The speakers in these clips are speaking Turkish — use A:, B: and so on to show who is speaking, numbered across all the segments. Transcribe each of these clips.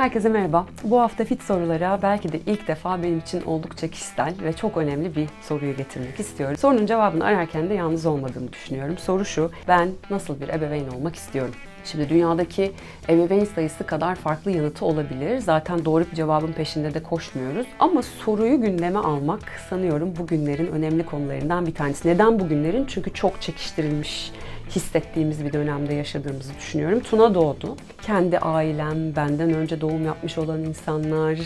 A: Herkese merhaba. Bu hafta fit sorulara belki de ilk defa benim için oldukça kişisel ve çok önemli bir soruyu getirmek istiyorum. Sorunun cevabını ararken de yalnız olmadığımı düşünüyorum. Soru şu, ben nasıl bir ebeveyn olmak istiyorum? Şimdi dünyadaki ebeveyn sayısı kadar farklı yanıtı olabilir. Zaten doğru bir cevabın peşinde de koşmuyoruz. Ama soruyu gündeme almak sanıyorum bugünlerin önemli konularından bir tanesi. Neden bugünlerin? Çünkü çok çekiştirilmiş hissettiğimiz bir dönemde yaşadığımızı düşünüyorum. Tuna doğdu. Kendi ailem, benden önce doğum yapmış olan insanlar,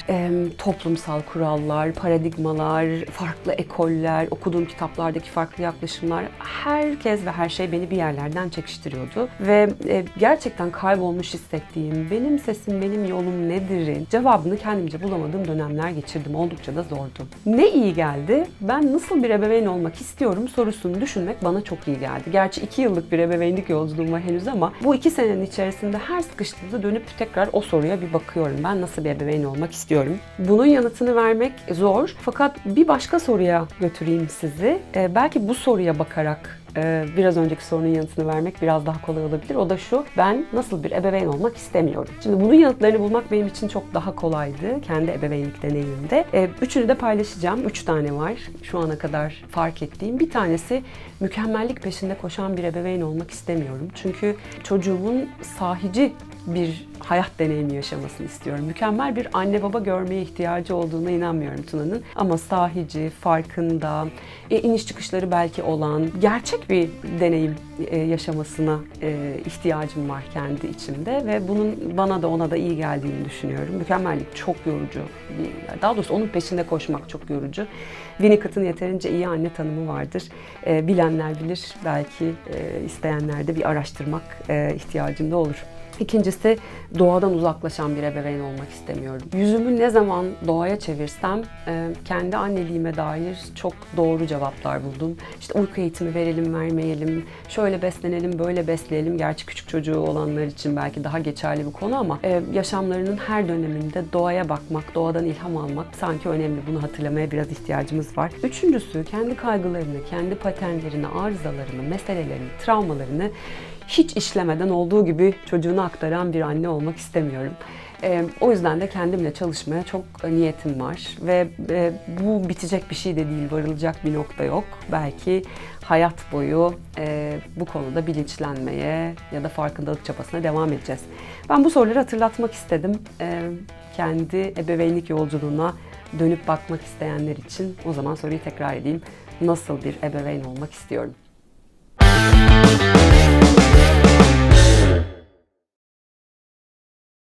A: toplumsal kurallar, paradigmalar, farklı ekoller, okuduğum kitaplardaki farklı yaklaşımlar, herkes ve her şey beni bir yerlerden çekiştiriyordu. Ve e, gerçekten kaybolmuş hissettiğim, benim sesim, benim yolum nedir'in cevabını kendimce bulamadığım dönemler geçirdim. Oldukça da zordu. Ne iyi geldi? Ben nasıl bir ebeveyn olmak istiyorum sorusunu düşünmek bana çok iyi geldi. Gerçi iki yıllık bir ebeveynlik yolculuğum var henüz ama bu iki senenin içerisinde her sıkıştığımda dönüp tekrar o soruya bir bakıyorum. Ben nasıl bir ebeveyn olmak istiyorum? Bunun yanıtını vermek zor fakat bir başka soruya götüreyim sizi. Ee, belki bu soruya bakarak e, biraz önceki sorunun yanıtını vermek biraz daha kolay olabilir. O da şu, ben nasıl bir ebeveyn olmak istemiyorum. Şimdi bunun yanıtlarını bulmak benim için çok daha kolaydı kendi ebeveynlik deneyimimde. E, Üçünü de paylaşacağım. Üç tane var şu ana kadar fark ettiğim. Bir tanesi mükemmellik peşinde koşan bir ebeveyn olmak istemiyorum. Çünkü çocuğumun sahici bir hayat deneyimi yaşamasını istiyorum. Mükemmel bir anne baba görmeye ihtiyacı olduğuna inanmıyorum Tuna'nın. Ama sahici, farkında, e, iniş çıkışları belki olan, gerçek bir deneyim e, yaşamasına e, ihtiyacım var kendi içimde ve bunun bana da ona da iyi geldiğini düşünüyorum. Mükemmellik çok yorucu. Daha doğrusu onun peşinde koşmak çok yorucu. Winnicott'ın yeterince iyi anne tanımı vardır. Bilenler bilir, belki isteyenler de bir araştırmak ihtiyacında olur. İkincisi doğadan uzaklaşan bir ebeveyn olmak istemiyorum. Yüzümü ne zaman doğaya çevirsem e, kendi anneliğime dair çok doğru cevaplar buldum. İşte uyku eğitimi verelim vermeyelim, şöyle beslenelim böyle besleyelim. Gerçi küçük çocuğu olanlar için belki daha geçerli bir konu ama e, yaşamlarının her döneminde doğaya bakmak, doğadan ilham almak sanki önemli. Bunu hatırlamaya biraz ihtiyacımız var. Üçüncüsü kendi kaygılarını, kendi paternlerini, arızalarını, meselelerini, travmalarını hiç işlemeden olduğu gibi çocuğuna aktaran bir anne olmak istemiyorum. Ee, o yüzden de kendimle çalışmaya çok niyetim var ve e, bu bitecek bir şey de değil, varılacak bir nokta yok. Belki hayat boyu e, bu konuda bilinçlenmeye ya da farkındalık çabasına devam edeceğiz. Ben bu soruları hatırlatmak istedim. Ee, kendi ebeveynlik yolculuğuna dönüp bakmak isteyenler için o zaman soruyu tekrar edeyim. Nasıl bir ebeveyn olmak istiyorum?